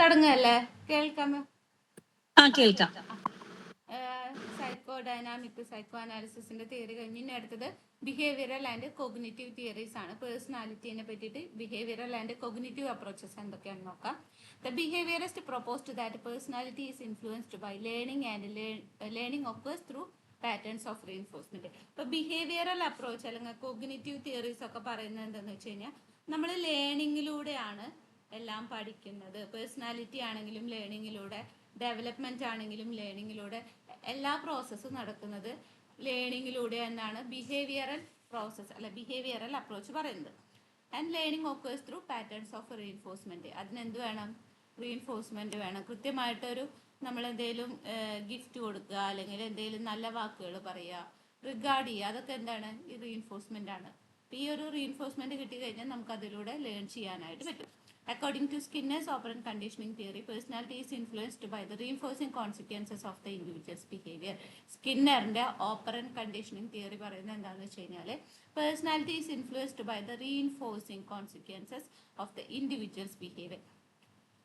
തുടങ്ങല്ലേ കേൾക്കാമോ? ആ കേൾക്കാം. സൈക്കോ ഡൈനാമിക് സൈക്കോ അനാലിസിസിന്റെ തിയറി കഴിഞ്ഞ് ഇനി അടുത്തത് ബിഹേവിയറൽ ആൻഡ് കോഗ്നേറ്റീവ് തിയറീസ് ആണ്. പേഴ്സണാലിറ്റീനെ പറ്റിയിട്ട് ബിഹേവിയറൽ ആൻഡ് കോഗ്നേറ്റീവ് അപ്രോച്ചസ് എന്തൊക്കെയാണെന്ന് നോക്കാം. The behaviourist proposed that personality is influenced by learning and learning occurs through patterns of reinforcement ഇപ്പൊ ബിഹേവിയറൽ അപ്രോച്ച് അല്ലെങ്കിൽ കോഗ്നേറ്റീവ് തിയറീസ് ഒക്കെ പറയുന്നത് എന്താണെന്ന് വെച്ച് കഴിഞ്ഞാൽ നമ്മൾ ലേണിങ്ങിലൂടെയാണ് എല്ലാം പഠിക്കുന്നത്. പേഴ്സണാലിറ്റി ആണെങ്കിലും ലേണിങ്ങിലൂടെ ഡെവലപ്മെന്റ് ആണെങ്കിലും ലേണിങ്ങിലൂടെ എല്ലാ പ്രോസസ്സും നടക്കുന്നത് ലേണിങ്ങിലൂടെ എന്നാണ് ബിഹേവിയറൽ പ്രോസസ്സ് അല്ല ബിഹേവിയറൽ അപ്രോച്ച് പറയുന്നത്. And learning occurs through patterns of reinforcement അതിനെന്ത് വേണം? റീഎൻഫോഴ്സ്മെന്റ് വേണം. കൃത്യമായിട്ടൊരു നമ്മൾ എന്തെങ്കിലും ഗിഫ്റ്റ് കൊടുക്കുക അല്ലെങ്കിൽ എന്തെങ്കിലും നല്ല വാക്കുകൾ പറയുക റിഗാർഡ് ചെയ്യുക അതൊക്കെ എന്താണ്? ഈ റീഎൻഫോഴ്സ്മെന്റ് ആണ്. ഈ ഒരു റീഎൻഫോഴ്സ്മെന്റ് കിട്ടി കഴിഞ്ഞാൽ നമുക്ക് അതിലൂടെ ലേൺ ചെയ്യാനായിട്ട് പറ്റും. According to Skinner's operant conditioning theory, personality is influenced by the reinforcing consequences of the individual's behavior. Skinner's operant conditioning theory പറയുന്നത് എന്താണെന്ന് വെച്ച് കഴിഞ്ഞാൽ personality is influenced by the reinforcing consequences of the individual's behaviour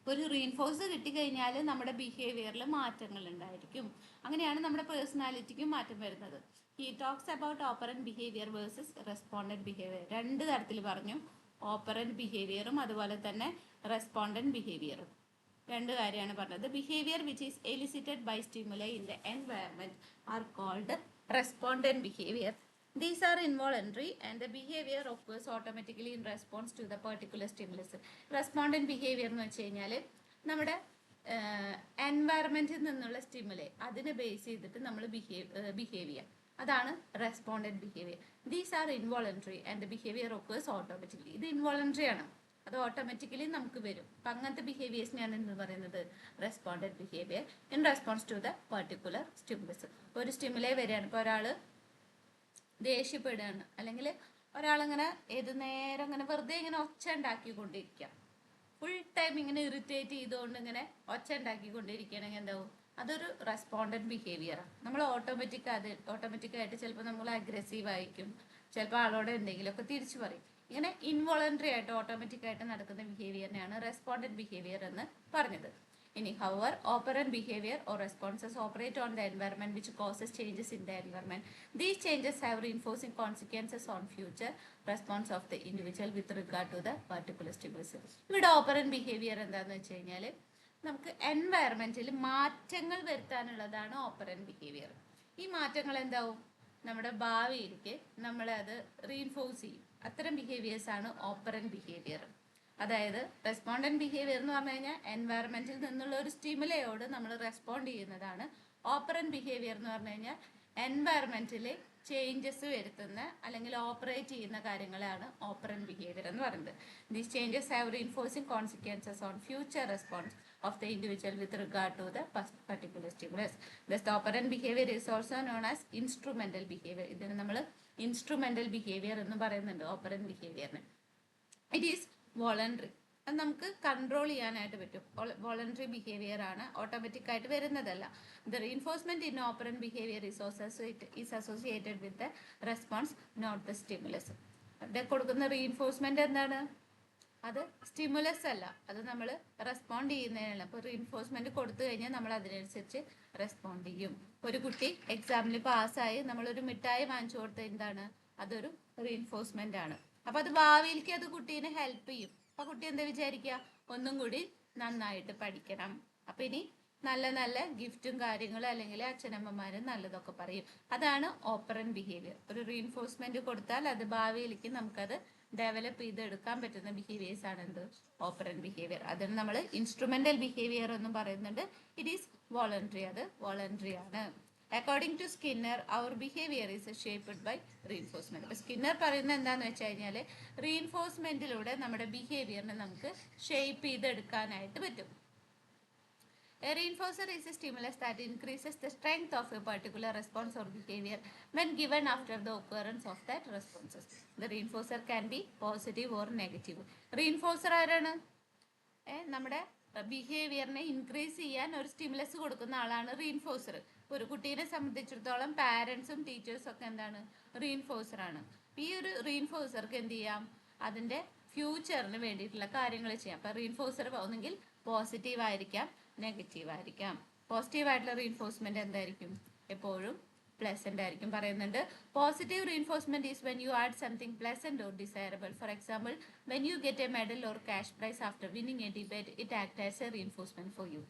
ഒരു reinforce കിട്ടിക്കഴിഞ്ഞാൽ നമ്മുടെ ബിഹേവിയറിൽ മാറ്റങ്ങൾ ഉണ്ടായിരിക്കും അങ്ങനെയാണ് നമ്മുടെ പേഴ്സണാലിറ്റിക്കും മാറ്റം വരുന്നത്. He talks about operant behaviour versus respondent behaviour രണ്ട് തരത്തിൽ പറഞ്ഞു. ഓപ്പറന്റ് ബിഹേവിയറും അതുപോലെ തന്നെ റെസ്പോണ്ടന്റ് ബിഹേവിയറും. രണ്ട് കാര്യമാണ് പറഞ്ഞത്. Behaviour which is elicited by stimuli in the environment are called respondent behaviour these are involuntary and the behaviour occurs automatically in response to the particular stimulus respondent behaviour എന്ന് വെച്ച് കഴിഞ്ഞാൽ നമ്മുടെ എൻവയർമെന്റിൽ നിന്നുള്ള സ്റ്റിമുലൈ അതിനെ base ചെയ്തിട്ട് നമ്മൾ behave behave ചെയ്യാം അതാണ് respondent behaviour these are involuntary and behaviour occurs automatically ഇത് ഇൻവോളണ്ടറി ആണ്. അത് ഓട്ടോമാറ്റിക്കലി നമുക്ക് വരും. അപ്പം അങ്ങനത്തെ ബിഹേവിയേഴ്സിനെയാണ് എന്ന് പറയുന്നത്? Respondent behaviour in response to the particular stimulus ഒരു സ്റ്റിമുലേ വരികയാണ്. ഇപ്പോൾ ഒരാൾ ദേഷ്യപ്പെടുകയാണ്. അല്ലെങ്കിൽ ഒരാളിങ്ങനെ ഏത് നേരം ഇങ്ങനെ വെറുതെ ഇങ്ങനെ ഒച്ച ഉണ്ടാക്കിക്കൊണ്ടിരിക്കുക. ഫുൾ ടൈം ഇങ്ങനെ ഇറിറ്റേറ്റ് ചെയ്തുകൊണ്ട് ഇങ്ങനെ ഒച്ച ഉണ്ടാക്കിക്കൊണ്ടിരിക്കുകയാണെങ്കിൽ എന്താവും അതൊരു റെസ്പോണ്ടന്റ് ബിഹേവിയറാണ് നമ്മൾ ഓട്ടോമാറ്റിക് അത് ഓട്ടോമാറ്റിക്കായിട്ട് ചിലപ്പോൾ നമ്മൾ അഗ്രസീവ് ആയിരിക്കും. ചിലപ്പോൾ ആളോട് എന്തെങ്കിലുമൊക്കെ തിരിച്ചു പറയും. ഇങ്ങനെ ഇൻവോളണ്ടറി ആയിട്ട് ഓട്ടോമാറ്റിക്കായിട്ട് നടക്കുന്ന ബിഹേവിയറിനെയാണ് റെസ്പോണ്ടന്റ് ബിഹേവിയർ എന്ന് പറഞ്ഞത്. ഇനി however operant behaviour or responses operate on the environment which causes changes in the environment. These changes have reinforcing consequences on future response of the individual with regard to the particular stimulus ഇവിടെ operant behaviour എന്താണെന്ന് വെച്ച് കഴിഞ്ഞാൽ നമുക്ക് എൻവയറമെന്റിൽ മാറ്റങ്ങൾ വരുത്താനുള്ളതാണ് operant behaviour ഈ മാറ്റങ്ങൾ എന്താവും? നമ്മുടെ ഭാവിയിലേക്ക് നമ്മളെ അത് റീൻഫോഴ്സ് ചെയ്യും. അത്തരം ബിഹേവിയേഴ്സാണ് ആണ് ഓപ്പറന്റ് ബിഹേവിയർ അതായത് റെസ്പോണ്ടന്റ് ബിഹേവിയർ എന്ന് പറഞ്ഞു കഴിഞ്ഞാൽ എൻവയറമെന്റിൽ നിന്നുള്ള ഒരു സ്റ്റിമുലയോട് നമ്മൾ റെസ്പോണ്ട് ചെയ്യുന്നതാണ്. ഓപ്പറന്റ് ബിഹേവിയർ എന്ന് പറഞ്ഞു കഴിഞ്ഞാൽ എൻവയറമെന്റിൽ ചേഞ്ചസ് വരുത്തുന്ന അല്ലെങ്കിൽ ഓപ്പറേറ്റ് ചെയ്യുന്ന കാര്യങ്ങളാണ് ഓപ്പറൻ ബിഹേവിയർ എന്ന് പറയുന്നത്. These changes have reinforcing consequences on future response of the individual with regard to the particular stimulus thus operant behaviour is also known as instrumental behaviour. ഇതിന് നമ്മൾ ഇൻസ്ട്രുമെന്റൽ ബിഹേവിയർ എന്ന് പറയുന്നുണ്ട് operant ബിഹേവിയറിന് it is voluntary. അത് നമുക്ക് control ചെയ്യാനായിട്ട് പറ്റും. Voluntary behaviour ആണ് automatic ആയിട്ട് വരുന്നതല്ല. The reinforcement in operant behaviour is is associated with the response not the stimulus അവിടെ കൊടുക്കുന്ന റീൻഫോഴ്സ്മെന്റ് എന്താണ്? അത് സ്റ്റിമുലസ് അല്ല. അത് നമ്മൾ റെസ്പോണ്ട് ചെയ്യുന്നതിനാണ്. അപ്പോൾ റീൻഫോഴ്സ്മെന്റ് കൊടുത്തു കഴിഞ്ഞാൽ നമ്മൾ അതിനനുസരിച്ച് റെസ്പോണ്ട് ചെയ്യും. ഒരു കുട്ടി എക്സാമിൽ പാസ്സായി നമ്മളൊരു മിഠായി വാങ്ങിച്ചു കൊടുത്ത എന്താണ്? അതൊരു റീൻഫോഴ്സ്മെന്റ് ആണ്. അപ്പൊ അത് ഭാവിയിലേക്ക് അത് കുട്ടീനെ ഹെൽപ്പ് ചെയ്യും. അപ്പൊ കുട്ടി എന്താ വിചാരിക്കുക ഒന്നും കൂടി നന്നായിട്ട് പഠിക്കണം. അപ്പൊ ഇനി നല്ല നല്ല ഗിഫ്റ്റും കാര്യങ്ങളും അല്ലെങ്കിൽ അച്ഛനമ്മമാരും നല്ലതൊക്കെ പറയും. അതാണ് ഓപ്പറൻ ബിഹേവിയർ ഒരു റീൻഫോഴ്സ്മെന്റ് കൊടുത്താൽ അത് ഭാവിയിലേക്ക് നമുക്കത് ഡെവലപ്പ് ചെയ്തെടുക്കാൻ പറ്റുന്ന ബിഹേവിയേഴ്സ് ആണ് എന്ത്? ഓപ്പറൻ ബിഹേവിയർ അതിന് നമ്മൾ ഇൻസ്ട്രുമെന്റൽ ബിഹേവിയർ എന്നും പറയുന്നുണ്ട്. ഇറ്റ് ഈസ് വോളണ്ടറി അത് വോളണ്ടറി ആണ്. According to Skinner our behaviour is shaped by reinforcement അപ്പൊ സ്കിന്നർ പറയുന്നത് എന്താന്ന് വെച്ച് കഴിഞ്ഞാൽ റീൻഫോഴ്സ്മെന്റിലൂടെ നമ്മുടെ ബിഹേവിയറിനെ നമുക്ക് ഷേപ്പ് ചെയ്തെടുക്കാനായിട്ട് പറ്റും A reinforcer is a stimulus that increases the strength of a particular response or behavior when given after the occurrence of that responses. The reinforcer can be positive or negative. Reinforcer ആരാണ് നമ്മുടെ ബിഹേവിയറിനെ increase ചെയ്യാൻ ഒരു stimulus കൊടുക്കുന്ന ആളാണ് റീൻഫോഴ്സർ ഒരു കുട്ടീനെ സംബന്ധിച്ചിടത്തോളം പാരൻസും ടീച്ചേഴ്സും ഒക്കെ എന്താണ്? റീൻഫോഴ്സർ ആണ്. ഈ ഒരു റീൻഫോഴ്സർക്ക് എന്ത് ചെയ്യാം? അതിന്റെ ഫ്യൂച്ചറിന് വേണ്ടിയിട്ടുള്ള കാര്യങ്ങൾ ചെയ്യാം. അപ്പൊ റീൻഫോഴ്സർ ഒന്നെങ്കിൽ പോസിറ്റീവ് ആയിരിക്കാം നെഗറ്റീവ് ആയിരിക്കാം. പോസിറ്റീവ് ആയിട്ടുള്ള റീഇൻഫോഴ്സ്മെന്റ് എന്തായിരിക്കും? എപ്പോഴും പ്ലസന്റ് ആയിരിക്കും പറയുന്നുണ്ട്. Positive reinforcement is when you add something pleasant or desirable for example when you get a medal or cash prize after winning a debate it act as a reinforcement for you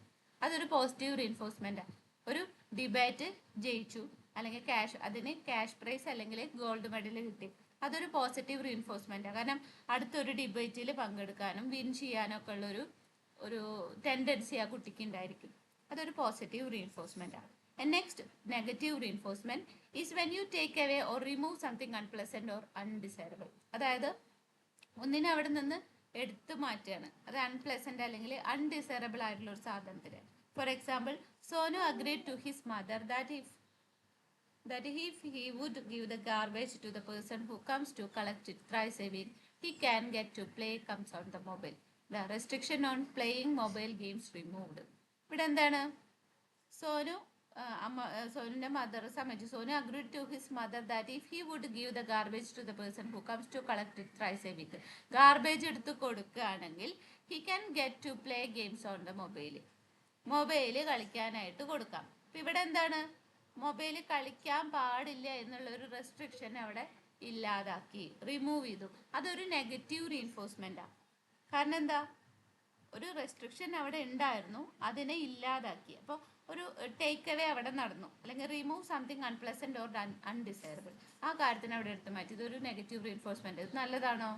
അതൊരു positive reinforcement ഒരു debate ജയിച്ചു. അല്ലെങ്കിൽ cash അതിന് cash prize അല്ലെങ്കിൽ gold medal കിട്ടി. അതൊരു positive reinforcement കാരണം അടുത്തൊരു ഡിബേറ്റിൽ പങ്കെടുക്കാനും വിൻ ചെയ്യാനും ഒക്കെ ഉള്ളൊരു ഒരു ടെൻഡൻസി ആ കുട്ടിക്ക് ഉണ്ടായിരിക്കും. അതൊരു പോസിറ്റീവ് റീഇൻഫോഴ്സ്മെന്റ് ആണ് next negative reinforcement is when you take away or remove something unpleasant or undesirable അതായത് ഒന്നിനെ അവിടെ നിന്ന് എടുത്തു മാറ്റുകയാണ്. അത് അൺപ്ലസന്റ് അല്ലെങ്കിൽ അൺഡിസൈറബിൾ ആയിട്ടുള്ള ഒരു സാധനത്തിന് for example Sonu agreed to his mother that if that if he would give the garbage to the person who comes to collect it thrice a week, he can get to play comes on the mobile. The restriction on playing mobile games removed. ഇവിടെ എന്താണ് സോനു അമ്മ സോനുവിന്റെ mother സമ്മതിച്ചു Sonu agreed to his mother that if he would give the garbage to the person who comes to collect it thrice a week garbage എടുത്ത് കൊടുക്കുകയാണെങ്കിൽ he can get to play games on the mobile mobile കളിക്കാനായിട്ട് കൊടുക്കാം. അപ്പം ഇവിടെ എന്താണ്? Mobile കളിക്കാൻ പാടില്ല എന്നുള്ളൊരു റെസ്ട്രിക്ഷൻ അവിടെ ഇല്ലാതാക്കി റിമൂവ് ചെയ്തു. അതൊരു നെഗറ്റീവ് റീൻഫോഴ്സ്മെന്റാണ് കാരണം എന്താ? ഒരു റെസ്ട്രിക്ഷൻ അവിടെ ഉണ്ടായിരുന്നു അതിനെ ഇല്ലാതാക്കി. അപ്പോൾ ഒരു ടേക്ക് അവേ അവിടെ നടന്നു. അല്ലെങ്കിൽ remove something unpleasant or undesirable ആ കാര്യത്തിന് അവിടെ എടുത്ത് മാറ്റി. ഇതൊരു നെഗറ്റീവ് റീൻഫോഴ്സ്മെന്റ് ഇത് നല്ലതാണോ?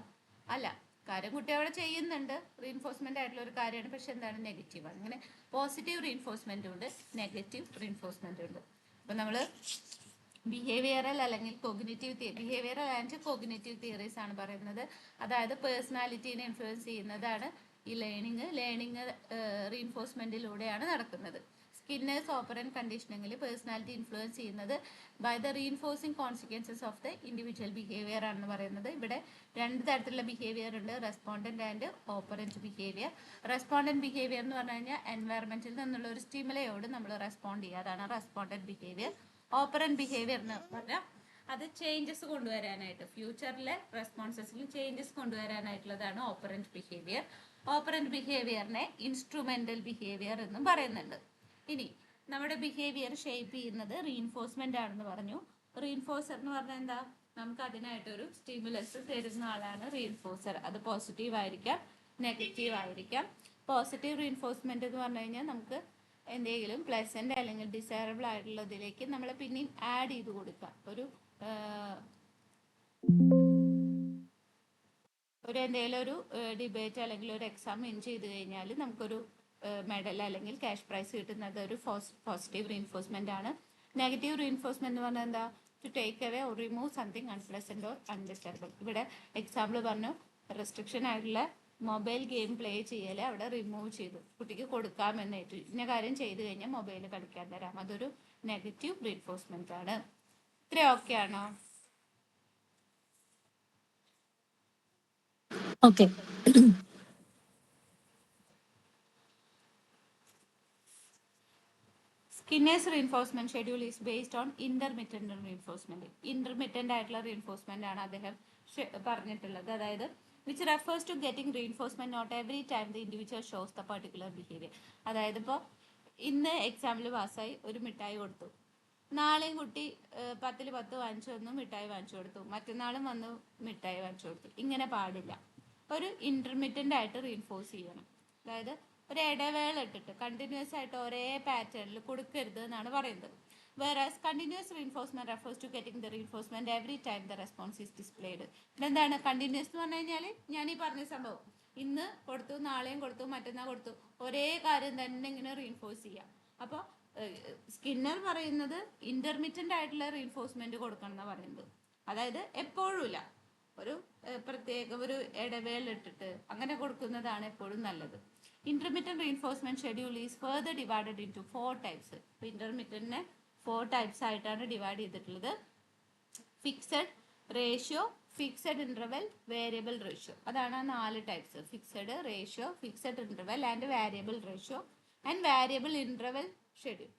അല്ല. കാര്യം കുട്ടി അവിടെ ചെയ്യുന്നുണ്ട്. റീൻഫോഴ്സ്മെന്റ് ആയിട്ടുള്ള ഒരു കാര്യമാണ്. പക്ഷെ എന്താണ്? നെഗറ്റീവ് അങ്ങനെ പോസിറ്റീവ് റീൻഫോഴ്സ്മെന്റും ഉണ്ട് നെഗറ്റീവ് റീൻഫോഴ്സ്മെന്റും ഉണ്ട്. അപ്പൊ നമ്മൾ ബിഹേവിയറൽ അല്ലെങ്കിൽ cognitive behavioural and cognitive theories ആണ് പറയുന്നത്. അതായത് പേഴ്സണാലിറ്റീനെ ഇൻഫ്ലുവൻസ് ചെയ്യുന്നതാണ് ഈ ലേണിംഗ് ലേണിംഗ് റീൻഫോഴ്സ്മെന്റിലൂടെയാണ് നടക്കുന്നത്. സ്കിന്നേഴ്സ് ഓപ്പറൻ കണ്ടീഷനിങ്ങിൽ പേഴ്സണാലിറ്റി ഇൻഫ്ലുവൻസ് ചെയ്യുന്നത് by the reinforcing consequences of the individual behaviour ആണെന്ന് പറയുന്നത്. ഇവിടെ രണ്ട് തരത്തിലുള്ള ബിഹേവിയർ ഉണ്ട്. Respondent and operant behaviour respondent behaviour എന്ന് പറഞ്ഞു കഴിഞ്ഞാൽ എൻവയറമെന്റിൽ നിന്നുള്ള ഒരു സ്റ്റിമുലയോട് നമ്മൾ റെസ്പോണ്ട് ചെയ്യുക. അതാണ് റെസ്പോണ്ടന്റ് ബിഹേവിയർ ഓപ്പറന്റ് ബിഹേവിയർ എന്ന് പറഞ്ഞാൽ അത് ചേഞ്ചസ് കൊണ്ടുവരാനായിട്ട് ഫ്യൂച്ചറിലെ റെസ്പോൺസസിൽ ചേഞ്ചസ് കൊണ്ടുവരാനായിട്ടുള്ളതാണ് ഓപ്പറന്റ് ബിഹേവിയർ ഓപ്പറന്റ് ബിഹേവിയറിനെ ഇൻസ്ട്രുമെന്റൽ ബിഹേവിയർ എന്നും പറയുന്നുണ്ട്. ഇനി നമ്മുടെ ബിഹേവിയർ ഷേപ്പ് ചെയ്യുന്നത് റീഇൻഫോഴ്സ്മെന്റ് ആണെന്ന് പറഞ്ഞു. റീഇൻഫോഴ്സർ എന്ന് പറഞ്ഞാൽ എന്താ? നമുക്ക് അതിനായിട്ടൊരു സ്റ്റിമുലസ് തരുന്ന ആളാണ് റീഇൻഫോഴ്സർ അത് പോസിറ്റീവ് ആയിരിക്കാം നെഗറ്റീവ് ആയിരിക്കാം. പോസിറ്റീവ് റീഇൻഫോഴ്സ്മെന്റ് എന്ന് പറഞ്ഞു കഴിഞ്ഞാൽ നമുക്ക് എന്തെങ്കിലും പ്ലസന്റ് അല്ലെങ്കിൽ ഡിസൈറബിൾ ആയിട്ടുള്ളതിലേക്ക് നമ്മൾ പിന്നെയും ആഡ് ചെയ്ത് കൊടുക്കാം. ഒരു ഒരു എന്തെങ്കിലും ഒരു ഡിബേറ്റ് അല്ലെങ്കിൽ ഒരു എക്സാം വിൻ ചെയ്ത് കഴിഞ്ഞാൽ നമുക്കൊരു മെഡൽ അല്ലെങ്കിൽ ക്യാഷ് പ്രൈസ് കിട്ടുന്നത് ഒരു പോസിറ്റീവ് റീഇൻഫോഴ്സ്മെന്റ് ആണ്. നെഗറ്റീവ് റീഇൻഫോഴ്സ്മെന്റ് എന്ന് പറഞ്ഞാൽ എന്താ? To take away or remove something unpleasant or undesirable ഇവിടെ എക്സാമ്പിൾ പറഞ്ഞു റെസ്ട്രിക്ഷൻ ആയിട്ടുള്ള മൊബൈൽ ഗെയിം പ്ലേ ചെയ്യൽ അവിടെ റിമൂവ് ചെയ്തു. കുട്ടിക്ക് കൊടുക്കാമെന്ന് ഏറ്റു ഇന്ന കാര്യം ചെയ്തു കഴിഞ്ഞാൽ മൊബൈൽ കളിക്കാൻ തരാം. അതൊരു നെഗറ്റീവ് റീഇൻഫോഴ്സ്മെന്റ് ആണ്. ഇത്ര ഓക്കെ ആണോ? Okay Skinner's reinforcement schedule is based on intermittent reinforcement intermittent ആയിട്ടുള്ള റീൻഫോഴ്സ്മെന്റ് ആണ് അദ്ദേഹം പറഞ്ഞിട്ടുള്ളത്. അതായത് which refers to getting reinforcement not every time the individual shows the particular behaviour അതായത് ഇപ്പോൾ ഇന്ന് എക്സാമിൽ പാസ്സായി ഒരു മിഠായി കൊടുത്തു. നാളെയും കുട്ടി പത്തിൽ പത്ത് വാങ്ങിച്ചു വന്നു മിഠായി വാങ്ങിച്ചു കൊടുത്തു. മറ്റന്നാളും വന്ന് മിഠായി വാങ്ങിച്ചു കൊടുത്തു. ഇങ്ങനെ പാടില്ല. ഒരു ഇന്റർമിറ്റന്റ് ആയിട്ട് റീൻഫോഴ്സ് ചെയ്യണം. അതായത് ഒരു ഇടവേള ഇട്ടിട്ട് കണ്ടിന്യൂസ് ആയിട്ട് ഒരേ പാറ്റേണിൽ കൊടുക്കരുത് എന്നാണ് പറയുന്നത്. Whereas continuous reinforcement refers to getting the reinforcement every time the response is displayed പിന്നെ എന്താണ് കണ്ടിന്യൂസ് എന്ന് പറഞ്ഞു കഴിഞ്ഞാൽ ഞാൻ ഈ പറഞ്ഞ സംഭവം. ഇന്ന് കൊടുത്തു നാളെയും കൊടുത്തു മറ്റന്നാൾ കൊടുത്തു ഒരേ കാര്യം തന്നെ ഇങ്ങനെ റീൻഫോഴ്സ് ചെയ്യാം. അപ്പോൾ സ്കിന്നർ പറയുന്നത് ഇന്റർമീഡിയന്റ് ആയിട്ടുള്ള റീൻഫോഴ്സ്മെന്റ് കൊടുക്കണം എന്നാണ് പറയുന്നത്. അതായത് എപ്പോഴും ഇല്ല. ഒരു പ്രത്യേക ഒരു ഇടവേള ഇട്ടിട്ട് അങ്ങനെ കൊടുക്കുന്നതാണ് എപ്പോഴും നല്ലത്. Intermediate reinforcement schedule is further divided into four types ഇന്റർമീഡിയറ്റിനെ four types ആയിട്ടാണ് ഡിവൈഡ് ചെയ്തിട്ടുള്ളത്. Fixed ratio fixed interval variable ratio അതാണ് നാല് types fixed ratio fixed interval and variable ratio and variable interval schedule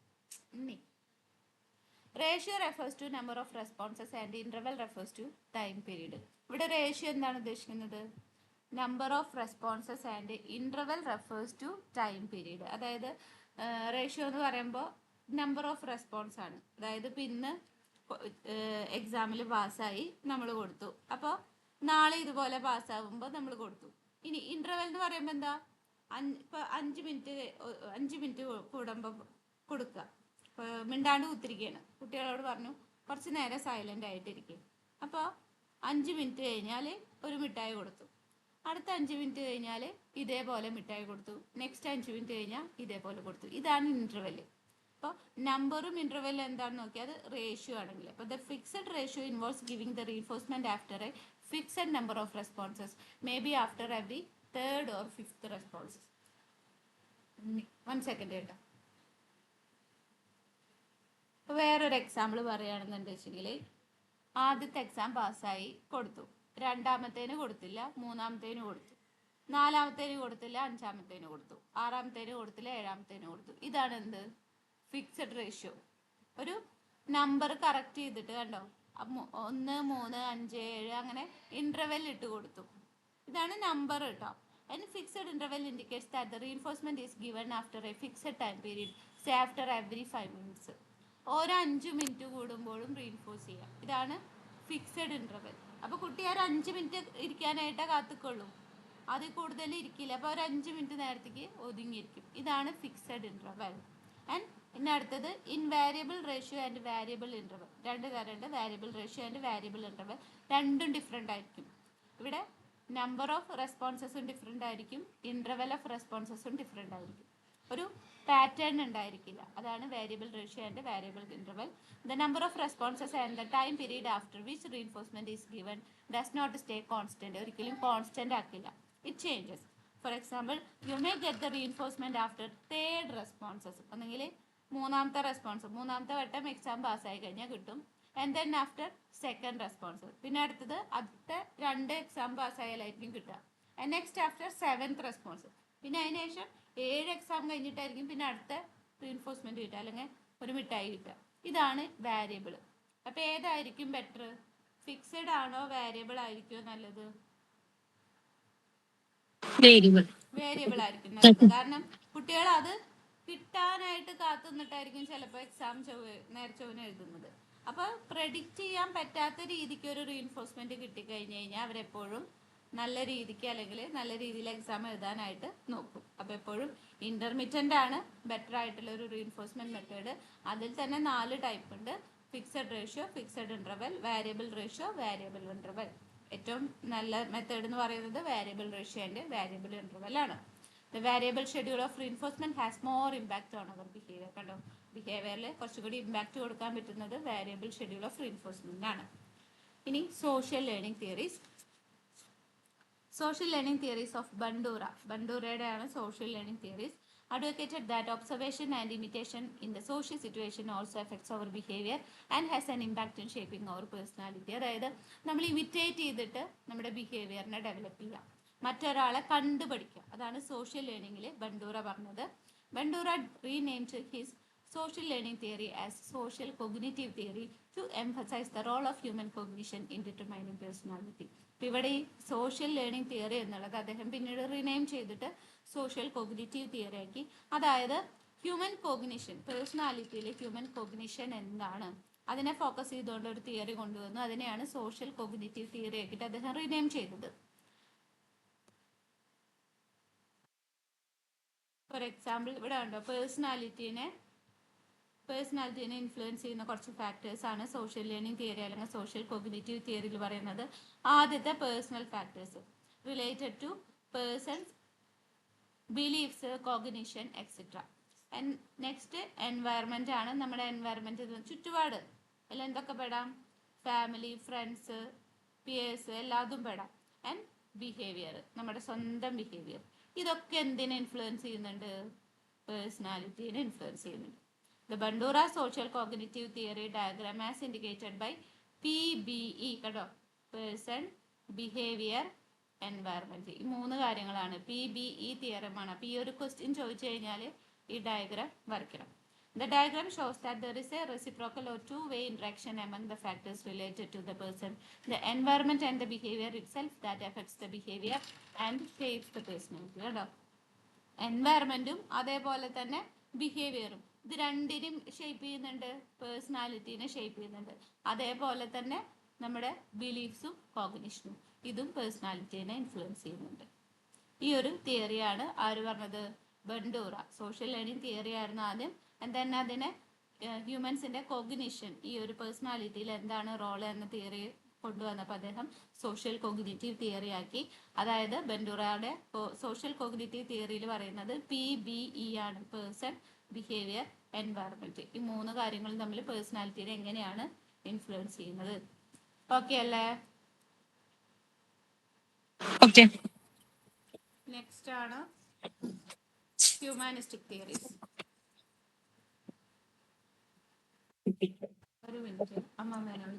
ratio refers to number of responses and interval refers to time period ഇവിടെ ratio എന്താണ് ഉദ്ദേശിക്കുന്നത്? Number of responses and interval refers to time period അതായത് ratio എന്ന് പറയുമ്പോൾ number of response ആണ്. അതായത് ഇപ്പം ഇന്ന് എക്സാമിൽ പാസ്സായി നമ്മൾ കൊടുത്തു. അപ്പോൾ നാളെ ഇതുപോലെ പാസ്സാവുമ്പോൾ നമ്മൾ കൊടുത്തു. ഇനി ഇന്റർവെൽ എന്ന് പറയുമ്പോൾ എന്താ? അഞ്ച് ഇപ്പോൾ അഞ്ച് മിനിറ്റ് അഞ്ച് മിനിറ്റ് കൂടുമ്പോൾ കൊടുക്കുക. ഇപ്പോൾ മിണ്ടാണ്ട് കുത്തിരിക്കുകയാണ് കുട്ടികളോട് പറഞ്ഞു കുറച്ച് നേരം സൈലന്റ് ആയിട്ടിരിക്കും. അപ്പോൾ അഞ്ച് മിനിറ്റ് കഴിഞ്ഞാൽ ഒരു മിഠായി കൊടുത്തു. അടുത്ത അഞ്ച് മിനിറ്റ് കഴിഞ്ഞാൽ ഇതേപോലെ മിഠായി കൊടുത്തു. നെക്സ്റ്റ് അഞ്ച് മിനിറ്റ് കഴിഞ്ഞാൽ ഇതേപോലെ കൊടുത്തു. ഇതാണ് ഇന്റർവെൽ അപ്പോൾ നമ്പറും ഇന്റർവെല്ലും എന്താണെന്ന് നോക്കിയാൽ അത് റേഷ്യോ ആണെങ്കിൽ അപ്പോൾ the fixed ratio involves giving the reinforcement after a fixed number of responses may be after every third or fifth responses one second കേട്ടോ. വേറൊരു എക്സാമ്പിൾ പറയുകയാണെന്നുണ്ടെങ്കിൽ ആദ്യത്തെ എക്സാം പാസ്സായി കൊടുത്തു. രണ്ടാമത്തേന് കൊടുത്തില്ല മൂന്നാമത്തേന് കൊടുത്തു. നാലാമത്തേന് കൊടുത്തില്ല അഞ്ചാമത്തേന് കൊടുത്തു. ആറാമത്തേന് കൊടുത്തില്ല ഏഴാമത്തേന് കൊടുത്തു. ഇതാണ് എന്ത്? ഫിക്സഡ് റേഷ്യോ ഒരു നമ്പർ കറക്റ്റ് ചെയ്തിട്ട് കണ്ടോ? ഒന്ന് മൂന്ന് അഞ്ച് ഏഴ് അങ്ങനെ ഇന്റർവെൽ ഇട്ട് കൊടുത്തു. ഇതാണ് നമ്പർ കേട്ടോ and fixed interval indicates that the reinforcement is given after a fixed time period say after every five minutes ഓരോ അഞ്ച് മിനിറ്റ് കൂടുമ്പോഴും റീൻഫോഴ്സ് ചെയ്യാം. ഇതാണ് ഫിക്സഡ് ഇന്റർവൽ അപ്പോൾ കുട്ടി ഒരു അഞ്ച് മിനിറ്റ് ഇരിക്കാനായിട്ടേ കാത്തുക്കൊള്ളൂ. അതിൽ കൂടുതൽ ഇരിക്കില്ല. അപ്പോൾ ഒരു അഞ്ച് മിനിറ്റ് നേരത്തേക്ക് ഒതുങ്ങിയിരിക്കും. ഇതാണ് ഫിക്സഡ് ഇന്റർവൽ ആൻഡ് പിന്നെ അടുത്തത് invariable ratio and variable interval രണ്ട് തരമുണ്ട്. Variable ratio and variable interval രണ്ടും ഡിഫറെന്റ് ആയിരിക്കും. ഇവിടെ നമ്പർ ഓഫ് റെസ്പോൺസസും ഡിഫറെന്റ് ആയിരിക്കും. ഇന്റർവെൽ ഓഫ് റെസ്പോൺസസും ഡിഫറെന്റ് ആയിരിക്കും. ഒരു പാറ്റേൺ ഉണ്ടായിരിക്കില്ല. അതാണ് variable ratio and variable interval the number of responses and the time period after which reinforcement is given does not stay constant ഒരിക്കലും constant ആക്കില്ല. It changes for example you may get the reinforcement after third responses ഒന്നെങ്കിൽ മൂന്നാമത്തെ response മൂന്നാമത്തെ വട്ടം exam പാസ്സായി കഴിഞ്ഞാൽ കിട്ടും. And then after second response പിന്നെ അടുത്തത് അടുത്ത രണ്ട് എക്സാം പാസ്സായാലായിരിക്കും കിട്ടുക. And next after seventh response പിന്നെ അതിന് ശേഷം ഏഴ് എക്സാം കഴിഞ്ഞിട്ടായിരിക്കും പിന്നെ അടുത്ത റീൻഫോഴ്സ്മെന്റ് കിട്ടുക അല്ലെങ്കിൽ ഒരു മിഠായി കിട്ടുക. ഇതാണ് വാരിയബിൾ അപ്പോൾ ഏതായിരിക്കും ബെറ്റർ ഫിക്സഡ് ആണോ വേരിയബിൾ ആയിരിക്കോ നല്ലത്? വേരിയബിൾ ആയിരിക്കും നല്ലത്. കാരണം കുട്ടികൾ അത് കിട്ടാനായിട്ട് കാത്തു നിന്നിട്ടായിരിക്കും ചിലപ്പോൾ എക്സാം ചൊവ്വ നേരെ എഴുതുന്നത്. അപ്പൊ പ്രെഡിക്റ്റ് ചെയ്യാൻ പറ്റാത്ത രീതിക്ക് ഒരു റീൻഫോഴ്സ്മെന്റ് കിട്ടിക്കഴിഞ്ഞ് കഴിഞ്ഞാൽ അവരെപ്പോഴും നല്ല രീതിക്ക് അല്ലെങ്കിൽ നല്ല രീതിയിൽ എക്സാം എഴുതാനായിട്ട് നോക്കും. അപ്പോൾ എപ്പോഴും ഇന്റർമീഡിയന്റ് ആണ് ബെറ്റർ ആയിട്ടുള്ള ഒരു റീഎൻഫോഴ്സ്മെന്റ് മെത്തേഡ് അതിൽ തന്നെ നാല് ടൈപ്പ് ഉണ്ട്. Fixed ratio fixed interval variable ratio variable interval ഏറ്റവും നല്ല മെത്തേഡ് എന്ന് പറയുന്നത് variable ratio and variable interval ആണ്. The variable schedule of reinforcement has more impact on our behaviour കണ്ടോ? ബിഹേവിയറിൽ കുറച്ചുകൂടി ഇമ്പാക്ട് കൊടുക്കാൻ പറ്റുന്നത് വാരിയബിൾ ഷെഡ്യൂൾ ഓഫ് റീൻഫോഴ്സ്മെന്റ് ആണ്. ഇനി social learning theories social learning theories of Bandura ബണ്ടൂറയുടെ ആണ് social learning theories advocated that observation and imitation in the social situation also affects our behavior and has an impact in shaping our personality അതായത് നമ്മൾ imitate ചെയ്തിട്ട് നമ്മുടെ ബിഹേവിയറിനെ develop ചെയ്യാം മറ്റൊരാളെ കണ്ടു പഠിക്കുക അതാണ് സോഷ്യൽ ലേണിംഗിൽ ബണ്ടൂറ പറഞ്ഞത് Bandura renamed his social learning theory as social cognitive theory to emphasize the role of human cognition in determining personality. ഇവിടെ ഈ സോഷ്യൽ ലേണിംഗ് തിയറി എന്നുള്ളത് അദ്ദേഹം പിന്നീട് റിനെയിം ചെയ്തിട്ട് സോഷ്യൽ കോഗ്നിറ്റീവ് തിയറി ആക്കി. അതായത് ഹ്യൂമൻ കോഗ്നിഷൻ പേഴ്സണാലിറ്റിയിലെ ഹ്യൂമൻ കോഗ്നിഷൻ എന്താണ്? അതിനെ ഫോക്കസ് ചെയ്തുകൊണ്ട് ഒരു തിയറി കൊണ്ടുവന്നു. അതിനെയാണ് സോഷ്യൽ കോഗ്നിറ്റീവ് തിയറി ആക്കിയിട്ട് അദ്ദേഹം റിനെയിം ചെയ്തത്. ഫോർ എക്സാമ്പിൾ ഇവിടെ ഉണ്ടോ പേഴ്സണാലിറ്റീനെ പേഴ്സണാലിറ്റീനെ ഇൻഫ്ലുവൻസ് ചെയ്യുന്ന കുറച്ച് ഫാക്ടേഴ്സ് ആണ് സോഷ്യൽ ലേണിംഗ് തിയറി അല്ലെങ്കിൽ സോഷ്യൽ കോഗ്നേറ്റീവ് തിയറിയിൽ പറയുന്നത്. ആദ്യത്തെ personal factors related to person's beliefs cognition etcetera next environment ആണ് നമ്മുടെ എൻവയറമെന്റ് ചുറ്റുപാട്. അല്ല എന്തൊക്കെ പെടാം? ഫാമിലി ഫ്രണ്ട്സ് പിയേഴ്സ് എല്ലാതും പെടാം. ആൻഡ് ബിഹേവിയർ നമ്മുടെ സ്വന്തം ബിഹേവിയർ ഇതൊക്കെ എന്തിനെ ഇൻഫ്ലുവൻസ് ചെയ്യുന്നുണ്ട്? പേഴ്സണാലിറ്റീനെ ഇൻഫ്ലുവൻസ് ചെയ്യുന്നുണ്ട്. The Bandura social cognitive theory diagram as indicated by PBE കേട്ടോ പേഴ്സൺ ബിഹേവിയർ എൻവയറമെന്റ് ഈ മൂന്ന് കാര്യങ്ങളാണ് പി ബി ഇ തിയറമാണ് അപ്പൊ ഈ ഒരു ക്വസ്റ്റ്യൻ ചോദിച്ചു കഴിഞ്ഞാൽ ഈ ഡയഗ്രാം വരയ്ക്കണം The diagram shows that there is a reciprocal or two-way interaction among the factors related to the person, the environment and the behavior itself that affects the behavior and shapes the personality. കേട്ടോ എൻവയറമെന്റും അതേപോലെ തന്നെ ബിഹേവിയറും ഇത് രണ്ടിനും shape ചെയ്യുന്നുണ്ട്. പേഴ്സണാലിറ്റീനെ shape ചെയ്യുന്നുണ്ട്. അതേപോലെ തന്നെ നമ്മുടെ ബിലീഫ്സും കോഗ്നിഷനും ഇതും പേഴ്സണാലിറ്റീനെ ഇൻഫ്ലുവൻസ് ചെയ്യുന്നുണ്ട്. ഈ ഒരു തിയറിയാണ് ആര് പറഞ്ഞത്? ബണ്ടൂറ. സോഷ്യൽ ലേണിംഗ് തിയറി ആയിരുന്നു ആദ്യം. എന്തെന്നെ അതിനെ ഹ്യൂമൻസിന്റെ കോഗ്നിഷൻ ഈ ഒരു പേഴ്സണാലിറ്റിയിൽ എന്താണ് റോൾ എന്ന തിയറി കൊണ്ടുവന്നപ്പോൾ അദ്ദേഹം സോഷ്യൽ കോഗ്നിറ്റീവ് തിയറി ആക്കി. അതായത് ബെൻഡുറയുടെ സോഷ്യൽ കോഗ്നിറ്റീവ് തിയറിയിൽ പറയുന്നത് പി ബി ഇ ആണ്. പേഴ്സൺ ബിഹേവിയർ എൻവയറമെന്റ് ഈ മൂന്ന് കാര്യങ്ങളും തമ്മിൽ പേഴ്സണാലിറ്റിനെ എങ്ങനെയാണ് ഇൻഫ്ലുവൻസ് ചെയ്യുന്നത്? ഓക്കെ അല്ലേ? നെക്സ്റ്റ് ആണ് ഹ്യൂമാനിസ്റ്റിക് തിയറീസ് ഒരു മിനിറ്റ് അമ്മ വേണം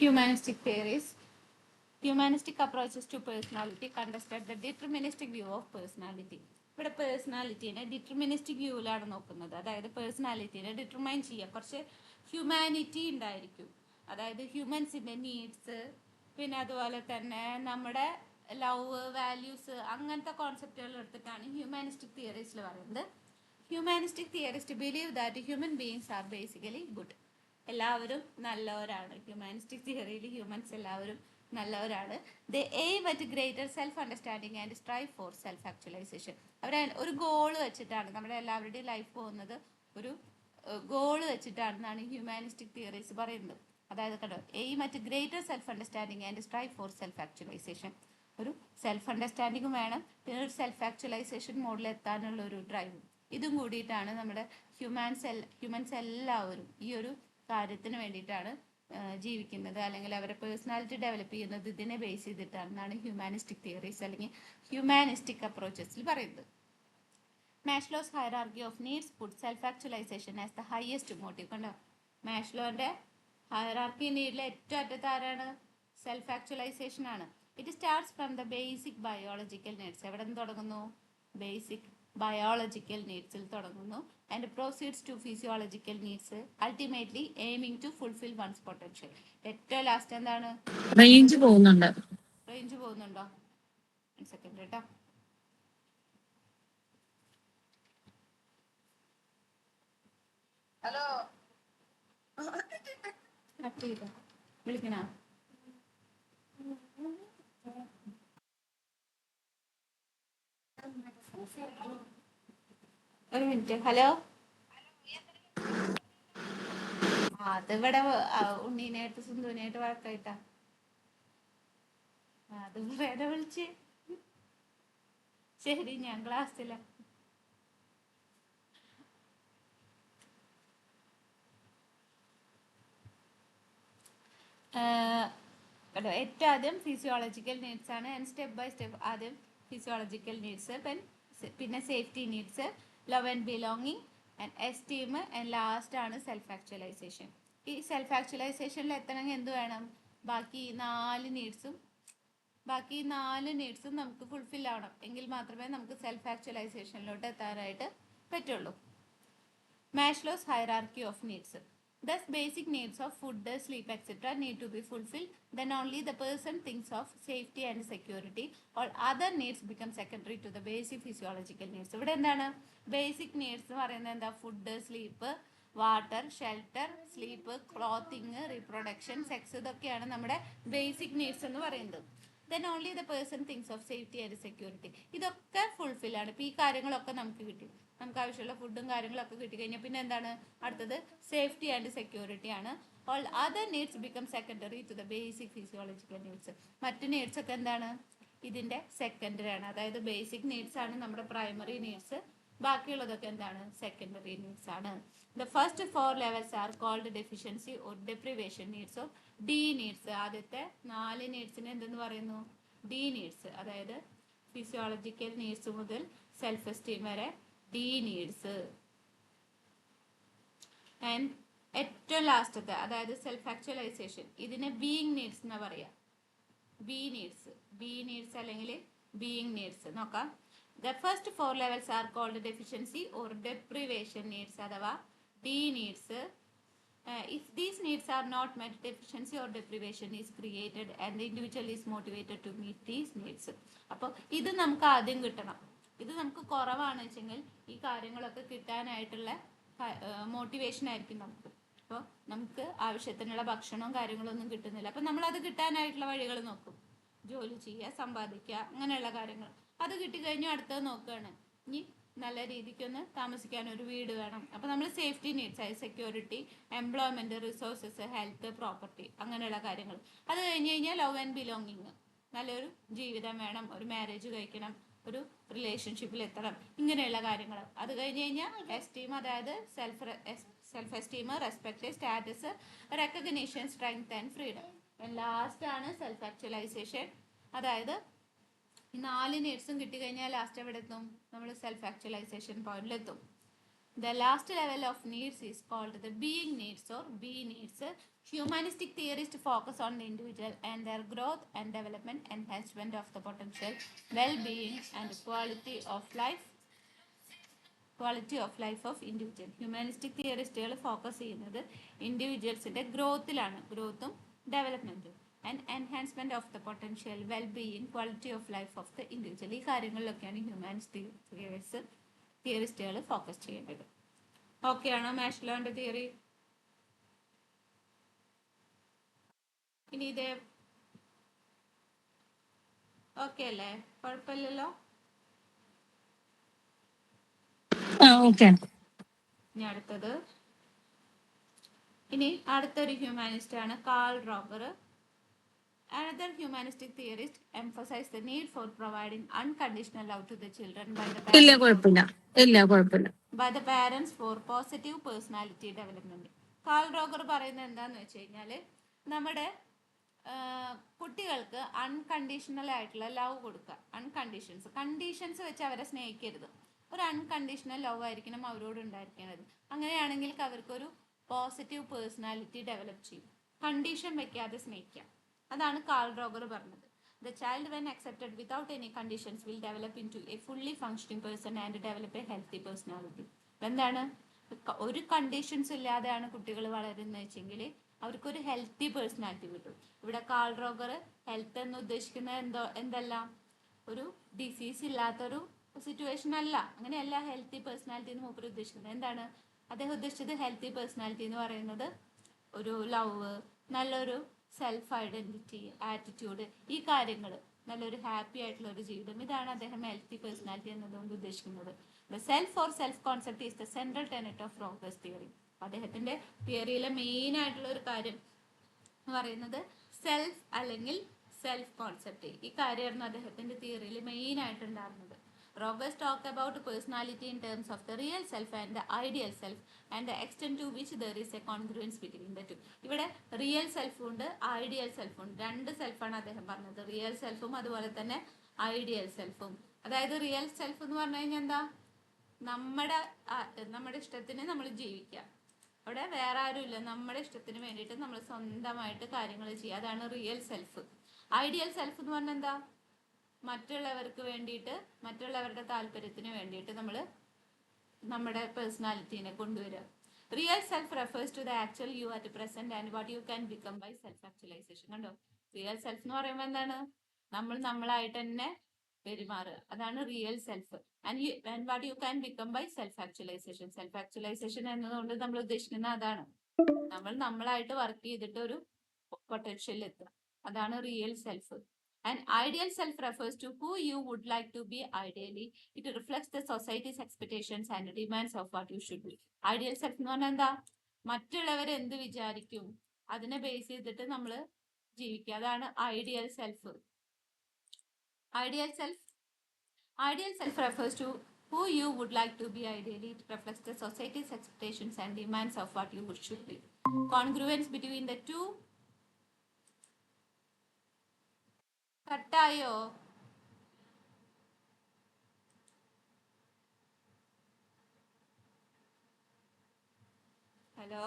Humanistic theories. Humanistic approaches to personality contested the deterministic view of personality. ഇവിടെ പേഴ്സണാലിറ്റീനെ ഡിറ്റർമിനിസ്റ്റിക് വ്യൂവിലാണ് നോക്കുന്നത് അതായത് പേഴ്സണാലിറ്റീനെ ഡിറ്റർമൈൻ ചെയ്യുക കുറച്ച് ഹ്യൂമാനിറ്റി ഉണ്ടായിരിക്കും അതായത് ഹ്യൂമൻസിന്റെ നീഡ്സ് പിന്നെ അതുപോലെ തന്നെ നമ്മുടെ ലവ് വാല്യൂസ് അങ്ങനത്തെ കോൺസെപ്റ്റുകൾ എടുത്തിട്ടാണ് ഹ്യൂമാനിസ്റ്റിക് തിയറീസിൽ പറയുന്നത് humanistic theorist believe that human beings are basically good എല്ലാവരും നല്ലവരാണ്. ഹ്യൂമാനിസ്റ്റിക് തിയറിയിൽ ഹ്യൂമൻസ് എല്ലാവരും നല്ലവരാണ്. The aim at greater self understanding and strive for self actualisation അവർ ഒരു ഗോൾ വെച്ചിട്ടാണ് നമ്മുടെ എല്ലാവരുടെയും ലൈഫ് പോകുന്നത്. ഒരു ഗോൾ വെച്ചിട്ടാണെന്നാണ് ഹ്യൂമാനിസ്റ്റിക് തിയറീസ് പറയുന്നത്. അതായത് കണ്ടോ aim at greater self understanding and strive for self actualisation ഒരു സെൽഫ് അണ്ടർസ്റ്റാൻഡിങ്ങും വേണം. പിന്നെ ഒരു സെൽഫ് ആക്ച്വലൈസേഷൻ മോഡിൽ എത്താനുള്ള ഒരു ഡ്രൈവും ഇതും കൂടിയിട്ടാണ് നമ്മുടെ ഹ്യൂമാൻസ് ഹ്യൂമൻസ് എല്ലാവരും ഈ ഒരു കാര്യത്തിന് വേണ്ടിയിട്ടാണ് ജീവിക്കുന്നത്. അല്ലെങ്കിൽ അവരെ പേഴ്സണാലിറ്റി ഡെവലപ്പ് ചെയ്യുന്നത് ഇതിനെ ബേസ് ചെയ്തിട്ടാണെന്നാണ് ഹ്യൂമാനിസ്റ്റിക് തിയറീസ് അല്ലെങ്കിൽ ഹ്യൂമാനിസ്റ്റിക് അപ്രോച്ചസിൽ പറയുന്നത്. Maslow's hierarchy of needs food self actualisation as the highest motive കണ്ടോ? മാഷ്ലോന്റെ ഹയറാർക്കി നീഡിലെ ഏറ്റവും അറ്റത്ത് ആരാണ്? സെൽഫ് ആക്ച്വലൈസേഷൻ ആണ്. It starts from the basic biological needs എവിടെ നിന്ന് തുടങ്ങുന്നു? ബേസിക് ബയോളജിക്കൽ നീഡ്സിൽ തുടങ്ങുന്നു. And proceeds to physiological needs ultimately aiming to fulfil one's potential ഏറ്റവും ലാസ്റ്റ് എന്താണ്? റേഞ്ച് പോകുന്നുണ്ട്. റേഞ്ച് പോകുന്നുണ്ടോ? സെക്കൻഡ് കേട്ടോ ഹലോ വിളിക്കണോ Thank വിളിക്കണ? ഒരു മിനിറ്റ്. ഹലോ? അതിവിടെ ഉണ്ണീനായിട്ട് സുന്ദുവിനായിട്ട് വഴക്കായിട്ടാ. അത് വേറെ വിളിച്ച്? ശരി ഞാൻ ക്ലാസ്സില. ഏറ്റവും ആദ്യം ഫിസിയോളജിക്കൽ നീഡ്സ് ആണ്. ആൻഡ് സ്റ്റെപ്പ് ബൈ സ്റ്റെപ്പ് ആദ്യം ഫിസിയോളജിക്കൽ നീഡ്സ് പിന്നെ safety needs love and belonging and esteem and last ആണ് സെൽഫ് ആക്ച്വലൈസേഷൻ ഈ സെൽഫ് ആക്ച്വലൈസേഷനിൽ എത്തണമെങ്കിൽ എന്ത് വേണം? ബാക്കി നാല് നീഡ്സും ബാക്കി നാല് നീഡ്സും നമുക്ക് ഫുൾഫിൽ ആവണം. എങ്കിൽ മാത്രമേ നമുക്ക് സെൽഫ് ആക്ച്വലൈസേഷനിലോട്ട് എത്താനായിട്ട് പറ്റുള്ളൂ. Maslow's hierarchy of needs. Thus, basic needs of food, the sleep, etc. need to be fulfilled. Then only the person thinks of safety and security. All other needs become secondary to the basic physiological needs. എന്താ food sleep water shelter sleep clothing reproduction sex ഇതൊക്കെയാണ് നമ്മുടെ basic needs എന്ന് പറയുന്നത് then only the person things of safety and security ഇതൊക്കെ fulfil ആണ് ഇപ്പം ഈ കാര്യങ്ങളൊക്കെ നമുക്ക് കിട്ടി നമുക്ക് ആവശ്യമുള്ള ഫുഡും കാര്യങ്ങളൊക്കെ കിട്ടിക്കഴിഞ്ഞാൽ പിന്നെ എന്താണ്? അടുത്തത് സേഫ്റ്റി ആൻഡ് സെക്യൂരിറ്റി ആണ്. All other needs become secondary to the basic physiological needs മറ്റ് നീഡ്സ് ഒക്കെ എന്താണ്? ഇതിന്റെ സെക്കൻഡറി ആണ്. അതായത് ബേസിക് നീഡ്സ് ആണ് നമ്മുടെ പ്രൈമറി നീഡ്സ് ബാക്കിയുള്ളതൊക്കെ എന്താണ്? സെക്കൻഡറി നീഡ്സ് ആണ്. The first four levels are called deficiency or deprivation needs of D needs ആദ്യത്തെ നാല് നീഡ്സിന് എന്തെന്ന് പറയുന്നു? ഡി നീഡ്സ് അതായത് ഫിസിയോളജിക്കൽ നീഡ്സ് മുതൽ സെൽഫ് എസ്റ്റീം വരെ ഡി നീഡ്സ് ആൻഡ് ഏറ്റവും ലാസ്റ്റത്തെ അതായത് സെൽഫ് ആക്ച്വലൈസേഷൻ ഇതിനെ ബീയിങ് നീഡ്സ് എന്ന് പറയാ. ബി നീഡ്സ് ബി നീഡ്സ് അല്ലെങ്കിൽ ബീയിങ് നീഡ്സ് നോക്കാം. The first four levels are called deficiency or deprivation needs അഥവാ D needs if these needs are not met deficiency or deprivation is created and the individual is motivated to meet these needs അപ്പോൾ ഇത് നമുക്ക് ആദ്യം കിട്ടണം. ഇത് നമുക്ക് കുറവാണെന്ന് വെച്ചെങ്കിൽ ഈ കാര്യങ്ങളൊക്കെ കിട്ടാനായിട്ടുള്ള മോട്ടിവേഷൻ ആയിരിക്കും നമുക്ക്. അപ്പോൾ നമുക്ക് ആവശ്യത്തിനുള്ള ഭക്ഷണവും കാര്യങ്ങളും ഒന്നും കിട്ടുന്നില്ല. അപ്പം നമ്മൾ അത് കിട്ടാനായിട്ടുള്ള വഴികൾ നോക്കും. ജോലി ചെയ്യുക സമ്പാദിക്കുക അങ്ങനെയുള്ള കാര്യങ്ങൾ. അത് കിട്ടിക്കഴിഞ്ഞു അടുത്തത് നോക്കുകയാണ്. ഇനി നല്ല രീതിക്കൊന്ന് താമസിക്കാൻ ഒരു വീട് വേണം. അപ്പം നമ്മൾ സേഫ്റ്റി നീഡ്സ് ആയി security employment resources health property അങ്ങനെയുള്ള കാര്യങ്ങൾ. അത് കഴിഞ്ഞ് കഴിഞ്ഞാൽ ലവ് ആൻഡ് ബിലോങ്ങിങ്. നല്ലൊരു ജീവിതം വേണം ഒരു മാരേജ് കഴിക്കണം ഒരു റിലേഷൻഷിപ്പിൽ എത്തണം. ഇങ്ങനെയുള്ള കാര്യങ്ങൾ അത് കഴിഞ്ഞ് കഴിഞ്ഞാൽ എസ്റ്റീം അതായത് self self esteem respect status recognition strength and freedom last ആണ് സെൽഫ് ആക്ച്വലൈസേഷൻ അതായത് ഈ നാല് നീഡ്സും കിട്ടിക്കഴിഞ്ഞാൽ ലാസ്റ്റ് എവിടെ എത്തും നമ്മൾ സെൽഫ് ആക്ച്വലൈസേഷൻ പോയിന്റിലെത്തും The last level of needs is called the being needs or B needs. Humanistic theorists focus on the individual and their growth and development, enhancement of the potential, well-being and quality of life. Quality of life of individual humanistic തിയറിസ്റ്റുകൾ focus ചെയ്യുന്നത് ഇൻഡിവിജ്വൽസിന്റെ ഗ്രോത്തിലാണ് ഗ്രോത്തും ഡെവലപ്മെന്റും and enhancement of the potential well being quality of life of the individual ഈ കാര്യങ്ങളിലൊക്കെയാണ് humanistic theories തിയറിസ്റ്റുകൾ focus ചെയ്യേണ്ടത്. Okay ആണോ മാഷ്ലോന്റെ തിയറി? ഇനി ഇതേ. ഓക്കെ അല്ലേ? കുഴപ്പമില്ലല്ലോ? ഇനി അടുത്തത്. ഇനി അടുത്തൊരു ഹ്യൂമാനിസ്റ്റ് ആണ് Carl robber. Another humanistic theorist emphasized the need for providing unconditional love to the children by the ഇല്ല parents, കുഴപ്പമില്ല. ഇല്ല കുഴപ്പമില്ല. By the parents for positive personality development. Carl Roger പറയുന്നത് എന്താന്ന് വെച്ച് കഴിഞ്ഞാൽ നമ്മുടെ ആ, കുട്ടികൾക്ക് അൺകണ്ടീഷണൽ ആയിട്ടുള്ള ലവ് കൊടുക്കുക. അൺകണ്ടീഷൻസ് കണ്ടീഷൻസ് വെച്ച് അവരെ സ്നേഹിക്കരുത്. ഒരു അൺകണ്ടീഷണൽ ലവ് ആയിരിക്കണം അവരോട് ഉണ്ടായിരിക്കുന്നത് അങ്ങനെയാണെങ്കിൽ അവർക്കൊരു പോസിറ്റീവ് പേഴ്സണാലിറ്റി ഡെവലപ്പ് ചെയ്യും. കണ്ടീഷൻ വെക്കാതെ സ്നേഹിക്കാം. അതാണ് കാൾ ഡ്രോഗർ പറഞ്ഞത്. The child when accepted without any conditions will develop into a fully functioning person and develop a healthy personality എന്താണ്? ഒരു കണ്ടീഷൻസ് ഇല്ലാതെയാണ് കുട്ടികൾ വളരുന്നത് വെച്ചെങ്കിൽ അവർക്കൊരു ഹെൽത്തി പേഴ്സണാലിറ്റി കിട്ടും. ഇവിടെ കാൾ ഡ്രോഗർ ഹെൽത്ത് എന്ന് ഉദ്ദേശിക്കുന്നത് എന്തോ എന്തല്ല? ഒരു ഡിസീസ് ഇല്ലാത്തൊരു സിറ്റുവേഷൻ അല്ല. അങ്ങനെയല്ല ഹെൽത്തി പേഴ്സണാലിറ്റി എന്ന് മൂപ്പർ ഉദ്ദേശിക്കുന്നത്. എന്താണ്? അദ്ദേഹം ഉദ്ദേശിച്ചത് ഹെൽത്തി പേഴ്സണാലിറ്റി എന്ന് പറയുന്നത് ഒരു ലവ് നല്ലൊരു സെൽഫ് ഐഡന്റിറ്റി ആറ്റിറ്റ്യൂഡ് ഈ കാര്യങ്ങൾ നല്ലൊരു ഹാപ്പി ആയിട്ടുള്ള ഒരു ജീവിതം. ഇതാണ് അദ്ദേഹം ഹെൽത്തി പേഴ്സണാലിറ്റി എന്നതുകൊണ്ട് ഉദ്ദേശിക്കുന്നത്. The self or self concept is the central tenet of Rogers theory അദ്ദേഹത്തിന്റെ തിയറിയിലെ മെയിൻ ആയിട്ടുള്ള ഒരു കാര്യം എന്ന് പറയുന്നത് സെൽഫ് അല്ലെങ്കിൽ സെൽഫ് കോൺസെപ്റ്റ് ഈ കാര്യമായിരുന്നു അദ്ദേഹത്തിന്റെ തിയറിയിൽ main ആയിട്ടുണ്ടായിരുന്നത്. Rogers talk about personality in terms of the real self and the ideal self and the extent to which there is a congruence between the two. ഇവിടെ റിയൽ സെൽഫും ഉണ്ട് ideal സെൽഫും ഉണ്ട്. രണ്ട് സെൽഫാണ് അദ്ദേഹം പറഞ്ഞത്. റിയൽ സെൽഫും അതുപോലെ തന്നെ ഐഡിയൽ സെൽഫും അതായത് റിയൽ സെൽഫ് എന്ന് പറഞ്ഞു കഴിഞ്ഞാൽ എന്താ? നമ്മുടെ നമ്മുടെ ഇഷ്ടത്തിന് നമ്മൾ ജീവിക്കുക. അവിടെ വേറെ ആരുമില്ല. നമ്മുടെ ഇഷ്ടത്തിന് വേണ്ടിയിട്ട് നമ്മൾ സ്വന്തമായിട്ട് കാര്യങ്ങൾ ചെയ്യുക. അതാണ് റിയൽ സെൽഫ് ഐഡിയൽ സെൽഫ് എന്ന് പറഞ്ഞാൽ എന്താ? മറ്റുള്ളവർക്ക് വേണ്ടിയിട്ട് മറ്റുള്ളവരുടെ താല്പര്യത്തിന് വേണ്ടിയിട്ട് നമ്മൾ നമ്മുടെ പേഴ്സണാലിറ്റീനെ കൊണ്ടുവരിക real self refers to the actual you at present and what you can become by self actualisation കണ്ടോ? റിയൽ സെൽഫ് എന്ന് പറയുമ്പോൾ എന്താണ്? നമ്മൾ നമ്മളായിട്ട് തന്നെ പെരുമാറുക. അതാണ് real self and and what you can become by self actualisation self actualisation എന്നതുകൊണ്ട് നമ്മൾ ഉദ്ദേശിക്കുന്ന അതാണ്. നമ്മൾ നമ്മളായിട്ട് വർക്ക് ചെയ്തിട്ട് ഒരു പൊട്ടൻഷ്യൽ എത്തുക. അതാണ് real self and ideal self refers to who you would like to be ideally. It reflects the society's expectations and demands of what you should be. Ideal self എന്ന് പറഞ്ഞാൽ എന്താ മറ്റുള്ളവർ എന്ത് വിചാരിക്കും അതിനെ ബേസ് ചെയ്തിട്ട് നമ്മൾ ജീവിക്കുക അതാണ് ideal self ideal self ideal self refers to who you would like to be ideally it reflects the society's expectations and demands of what you should be congruence between the two കട്ടായോ? Hello?